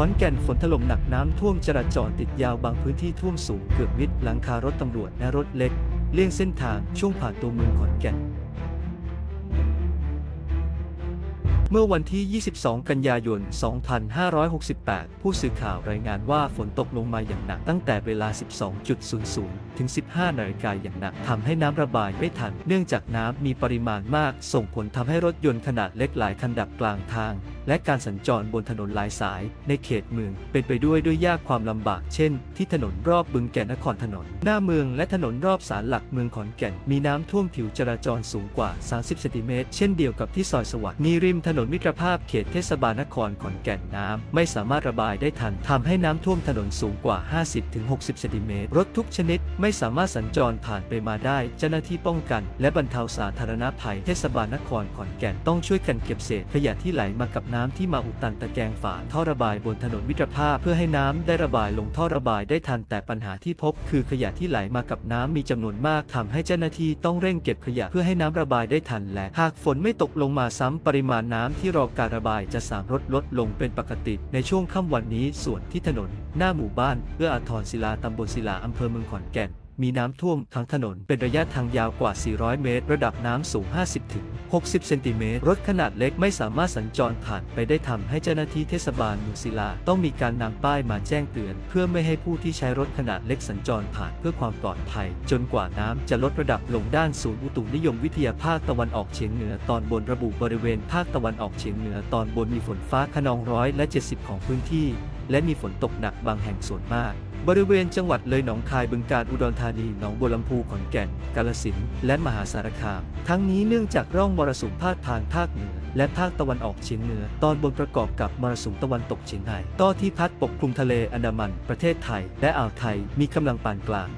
ขอนแก่นฝนถล่มหนักน้ำท่วมจราจรติดยาวบางพื้นที่ท่วมสูงเกือบมิดหลังคารถตำรวจและรถเล็ก เลี่ยงเส้นทางช่วงผ่านตัวเมืองขอนแก่น เมื่อวันที่ 22 กันยายน 2568 ผู้สื่อข่าวรายงานว่าฝนตกลงมาอย่างหนักตั้งแต่เวลา 12.00 ถึง 15 นาฬิกาอย่างหนักทำให้น้ำระบายไม่ทัน เนื่องจากน้ำมีปริมาณมาก ส่งผลทำให้รถยนต์ขนาดเล็กหลายคันดับกลางทาง และการสัญจรบนถนนหลายสายในเขตเมือง เป็นไปด้วยด้วยยากความลำบาก เช่น ที่ถนนรอบบึงแก่นนครถนน หน้าเมืองและถนนรอบศาลหลักเมืองขอนแก่น มีน้ำท่วมผิวจราจรสูงกว่า 30 เซนติเมตร เช่นเดียวกับที่ซอยสวัสดิ์มีริมถนนมิตรภาพเขตเทศบาลนครขอนแก่นน้ำไม่สามารถระบายได้ทันทำให้น้ำท่วมถนนสูงกว่า 50-60 เซนติเมตร รถทุกชนิดไม่สามารถสัญจรผ่านไปมาได้ เจ้าหน้าที่ป้องกัน และบรรเทาสาธารณภัยเทศบาลนครขอนแก่นต้องช่วยกันเก็บเศษขยะที่ไหลมากับน้ำที่มาอุดตันตะแกรงฝาท่อระบายบนถนนมิตรภาพเพื่อให้น้ำได้ระบายลงท่อระบายได้ทัน แต่ปัญหาที่พบคือขยะที่ไหลมากับน้ำมีจำนวนมากทำให้เจ้าหน้าที่ต้องเร่งเก็บขยะเพื่อให้น้ำระบายได้ทันและหากฝนไม่ตกลงมาซ้ำปริมาณน้ำที่รอการระบายจะสามารถลดลงเป็นปกติ ในช่วงค่ำวันนี้ส่วนที่ถนน หน้าหมู่บ้านเอื้ออาทรศิลาตำบลศิลาอำเภอเมืองขอนแก่น มีน้ำท่วมทั้งถนนเป็นระยะทางยาวกว่า 400 เมตร ระดับน้ำสูง 50 ถึง 60 เซนติเมตร รถขนาดเล็กไม่สามารถสัญจรผ่านไปได้ทำให้เจ้าหน้าที่เทศบาลเมืองศิลา ต้องมีการนำป้ายมาแจ้งเตือน เพื่อไม่ให้ผู้ที่ใช้รถขนาดเล็กสัญจรผ่านเพื่อความปลอดภัย จนกว่าน้ำจะลดระดับลงด้านศูนย์อุตุนิยมวิทยาภาคตะวันออกเฉียงเหนือตอนบนระบุบริเวณภาคตะวันออกเฉียงเหนือตอนบนมีฝนฟ้าขนองร้อยและ 70 ของพื้นที่ และมีฝนตกหนักบางแห่งส่วนมาก บริเวณจังหวัดเลยหนองคายบึงกาฬอุดรธานีหนองบัวลำพูขอนแก่น กาฬสินธุ์และมหาสารคาม ทั้งนี้เนื่องจากร่องมรสุมพาดผ่านภาคเหนือ และภาคตะวันออกเฉียงเหนือ ตอนบนประกอบกับมรสุมตะวันตกเฉียงใต้ต่อที่พัดปกคลุมทะเลอันดามัน ประเทศไทย และอ่าวไทยมีกำลังปานกลาง